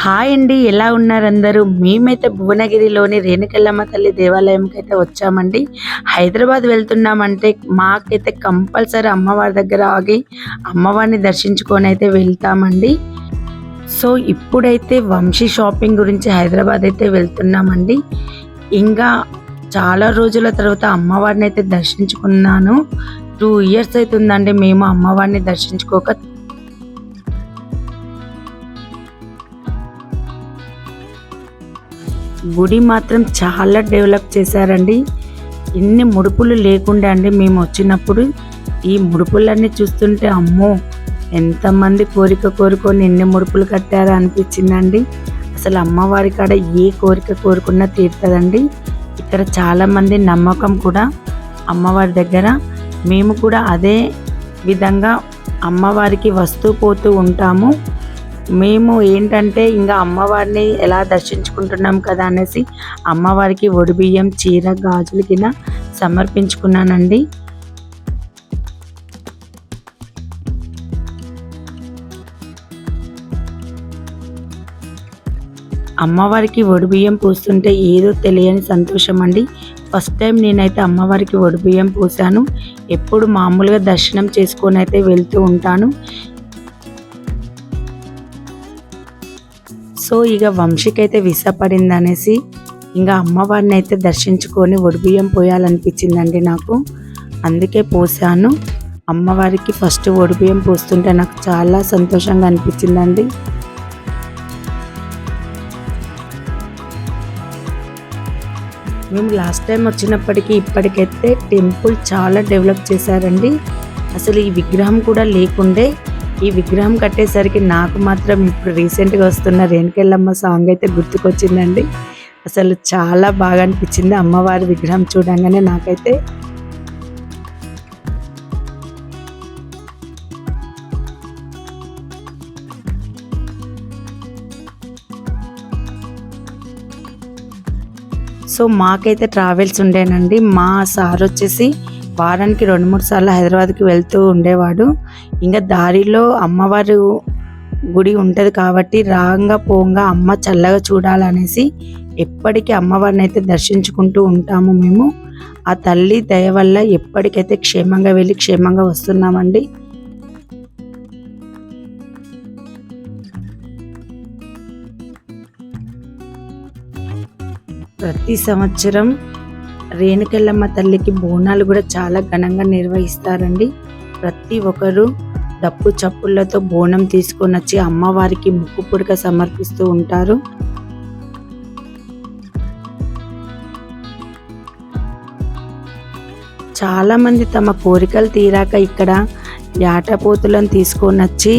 Hi అండి ఎలా ఉన్నారు అందరూ? మేమైతే భువనగిరిలోని రేణుకెళ్ళమ్మ తల్లి దేవాలయంకి అయితే వచ్చామండి. హైదరాబాద్ వెళ్తున్నామంటే మాకైతే కంపల్సరీ అమ్మవారి దగ్గర ఆగి అమ్మవారిని దర్శించుకొని అయితే వెళ్తామండి. సో ఇప్పుడైతే వంశీ షాపింగ్ గురించి హైదరాబాద్ అయితే వెళ్తున్నామండి. ఇంకా చాలా రోజుల తర్వాత అమ్మవారిని అయితే దర్శించుకున్నాను. టూ ఇయర్స్ అవుతుందండి మేము అమ్మవారిని దర్శించుకోక గుడి మాత్రం చాలా డెవలప్ చేశారండి. ఇన్ని ముడుపులు లేకుండా అండి మేము వచ్చినప్పుడు. ఈ ముడుపులన్నీ చూస్తుంటే అమ్మో! ఎంతమంది కోరిక కోరుకొని ఎన్ని ముడుపులు కట్టారా అనిపించిందండి. అసలు అమ్మవారి కాడ ఏ కోరిక కోరుకున్నా తీరుతుందండి. ఇక్కడ చాలామంది నమ్మకం కూడా అమ్మవారి దగ్గర. మేము కూడా అదే విధంగా అమ్మవారికి వస్తూ పోతూ ఉంటాము. మేము ఏంటంటే ఇంకా అమ్మవారిని ఎలా దర్శించుకుంటున్నాం కదా అనేసి అమ్మవారికి ఒడిబియ్యం చీర గాజులు కింద సమర్పించుకున్నానండి. అమ్మవారికి ఒడిబియ్యం పూస్తుంటే ఏదో తెలియని సంతోషం అండి ఫస్ట్ టైం నేనైతే అమ్మవారికి ఒడిబియ్యం పూసాను. ఎప్పుడు మామూలుగా దర్శనం చేసుకొని అయితే వెళ్తూ ఉంటాను. సో ఇక వంశీకి అయితే విసపడింది ఇంకా అమ్మవారిని అయితే దర్శించుకొని ఒడిబియ్యం పోయాలనిపించిందండి నాకు. అందుకే పోసాను అమ్మవారికి ఫస్ట్ ఒడిబియ్యం పోస్తుంటే నాకు చాలా సంతోషంగా అనిపించిందండి. మేము లాస్ట్ టైం వచ్చినప్పటికీ ఇప్పటికైతే టెంపుల్ చాలా డెవలప్ చేశారండి. అసలు ఈ విగ్రహం కూడా లేకుండే ఈ విగ్రహం కట్టేసరికి నాకు మాత్రం ఇప్పుడు రీసెంట్గా వస్తున్న రేణుకెళ్ళమ్మ సాంగ్ అయితే గుర్తుకొచ్చిందండి. అసలు చాలా బాగా అనిపించింది అమ్మవారి విగ్రహం చూడంగానే నాకైతే. సో మాకైతే ట్రావెల్స్ ఉండేనండి. మా సార్ వచ్చేసి వారానికి రెండు మూడు సార్లు హైదరాబాద్కి వెళ్తూ ఉండేవాడు. ఇంకా దారిలో అమ్మవారు గుడి ఉంటుంది కాబట్టి రాంగా పోంగా అమ్మ చల్లగా చూడాలనేసి ఎప్పటికీ అమ్మవారిని అయితే దర్శించుకుంటూ ఉంటాము మేము. ఆ తల్లి దయ వల్ల ఎప్పటికైతే క్షేమంగా వెళ్ళి క్షేమంగా వస్తున్నామండి. ప్రతి సంవత్సరం రేణుకెళ్ళమ్మ తల్లికి బోనాలు కూడా చాలా ఘనంగా నిర్వహిస్తారండి. ప్రతి ఒక్కరు డప్పు చప్పులతో బోనం తీసుకొని వచ్చి అమ్మవారికి ముక్కు పుడక సమర్పిస్తూ ఉంటారు. చాలామంది తమ కోరికలు తీరాక ఇక్కడ యాటపోతులను తీసుకొని వచ్చి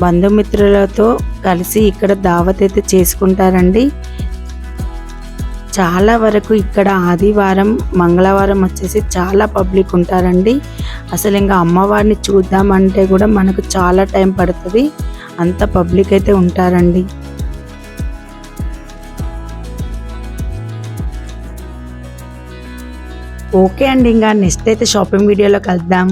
బంధుమిత్రులతో కలిసి ఇక్కడ దావత్ అయితే చేసుకుంటారండి. చాలా వరకు ఇక్కడ ఆదివారం మంగళవారం వచ్చేసి చాలా పబ్లిక్ ఉంటారండి. అసలు ఇంకా అమ్మవారిని చూద్దామంటే కూడా మనకు చాలా టైం పడుతుంది. అంత పబ్లిక్ అయితే ఉంటారండి. ఓకే అండి ఇంకా నెక్స్ట్ అయితే షాపింగ్ వీడియోలో కలుద్దాం.